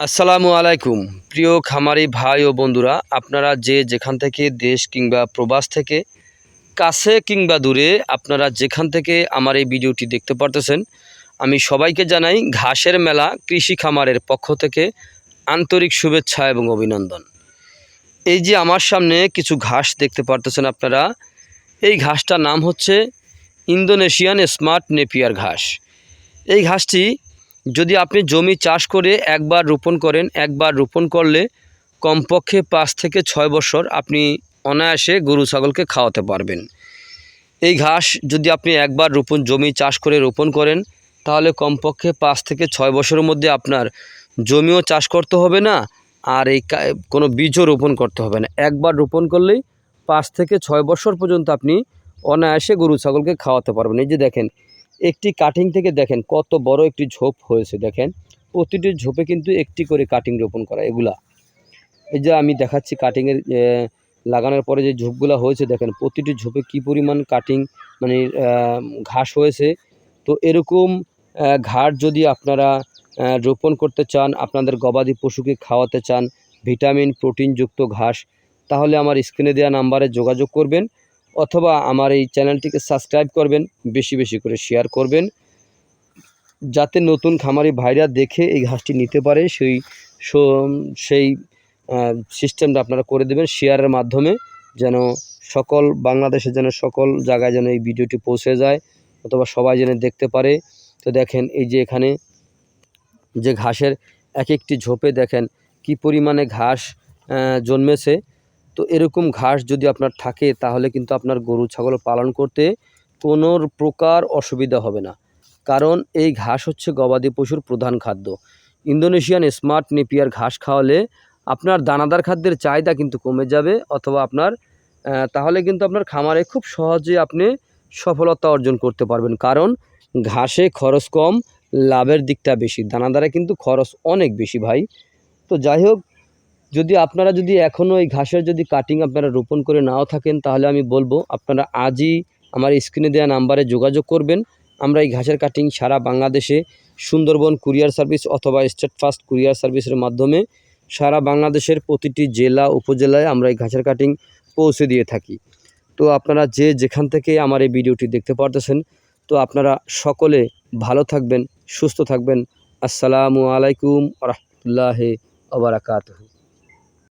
আসসালামু আলাইকুম। প্রিয় খামারি ভাই ও বন্ধুরা, আপনারা যে যেখান থেকে দেশ কিংবা প্রবাস থেকে, কাছে কিংবা দূরে, আপনারা যেখান থেকে আমার এই ভিডিওটি দেখতে পারতেছেন, আমি সবাইকে জানাই ঘাসের মেলা কৃষি খামারের পক্ষ থেকে আন্তরিক শুভেচ্ছা এবং অভিনন্দন। এই যে আমার সামনে কিছু ঘাস দেখতে পারতেছেন আপনারা, এই ঘাসটার নাম হচ্ছে ইন্দোনেশিয়ান স্মার্ট নেপিয়ার ঘাস। এই ঘাসটি যদি আপনি জমি চাষ করে একবার রোপণ করেন, একবার রোপণ করলে কমপক্ষে পাঁচ থেকে ছয় বছর আপনি অনায়াসে গরু, ছাগলকে খাওয়াতে পারবেন। এই ঘাস যদি আপনি একবার রোপণ, জমি চাষ করে রোপণ করেন, তাহলে কমপক্ষে পাঁচ থেকে ছয় বছরের মধ্যে আপনার জমিও চাষ করতে হবে না, আর এই কোনো বীজও রোপণ করতে হবে না। একবার রোপণ করলেই পাঁচ থেকে ছয় বছর পর্যন্ত আপনি অনায়াসে গরু, ছাগলকে খাওয়াতে পারবেন। এই যে দেখেন একটি কাটিং থেকে দেখেন কত বড় একটি ঝোপ হয়েছে, দেখেন। প্রতিটি ঝোপে কিন্তু একটি করে কাটিং রোপণ করা, এগুলা। এই যে আমি দেখাচ্ছি কাটিংয়ের লাগানোর পরে যে ঝোপগুলো হয়েছে, দেখেন প্রতিটি ঝোপে কি পরিমাণ কাটিং মানে ঘাস হয়েছে। তো এরকম ঘাট যদি আপনারা রোপণ করতে চান, আপনাদের গবাদি পশুকে খাওয়াতে চান ভিটামিন প্রোটিনযুক্ত ঘাস, তাহলে আমার স্ক্রিনে দেওয়া নাম্বারে যোগাযোগ করবেন। অথবা আমার এই চ্যানেলটিকে সাবস্ক্রাইব করবেন, বেশি বেশি করে শেয়ার করবেন, যাতে নতুন খামারি ভাইরা দেখে এই ঘাসটি নিতে পারে, সেই সেই সিস্টেমটা আপনারা করে দেবেন শেয়ারের মাধ্যমে, যেন সকল বাংলাদেশে যেন সকল জায়গায় যেন এই ভিডিওটি পৌঁছে যায়, অথবা সবাই যেন দেখতে পারে। তো দেখেন এই যে এখানে যে ঘাসের এক একটি ঝোপে দেখেন কি পরিমাণে ঘাস জন্মেছে। তো এরকম ঘাস যদি আপনার থাকে, তাহলে কিন্তু আপনার গরু, ছাগল পালন করতে কোনো প্রকার অসুবিধা হবে না। কারণ এই ঘাস হচ্ছে গবাদি পশুর প্রধান খাদ্য। ইন্দোনেশিয়ান স্মার্ট নেপিয়ার ঘাস খাওয়ালে আপনার দানাদার খাদ্যের চাহিদা কিন্তু কমে যাবে অথবা আপনার তাহলে কিন্তু আপনার খামারে খুব সহজে আপনি সফলতা অর্জন করতে পারবেন। কারণ ঘাসে খরচ কম, লাভের দিকটা বেশি, দানাদারে কিন্তু খরচ অনেক বেশি ভাই। তো যাই হোক যদি আপনারা যদি এখনও এই ঘাসের যদি কাটিং আপনারা রোপণ করে নাও থাকেন, তাহলে আমি বলব আপনারা আজই আমার স্ক্রিনে দেওয়া নাম্বারে যোগাযোগ করবেন। আমরা এই ঘাসের কাটিং সারা বাংলাদেশে সুন্দরবন কুরিয়ার সার্ভিস অথবা স্টেট ফাস্ট কুরিয়ার সার্ভিসের মাধ্যমে সারা বাংলাদেশের প্রতিটি জেলা, উপজেলায় আমরা এই ঘাসের কাটিং পৌঁছে দিয়ে থাকি। তো আপনারা যে যেখান থেকে আমার এই ভিডিওটি দেখতে পারতেছেন, তো আপনারা সকলে ভালো থাকবেন, সুস্থ থাকবেন। আসসালামু আলাইকুম রহমতুল্লাহ আবরাকাতহ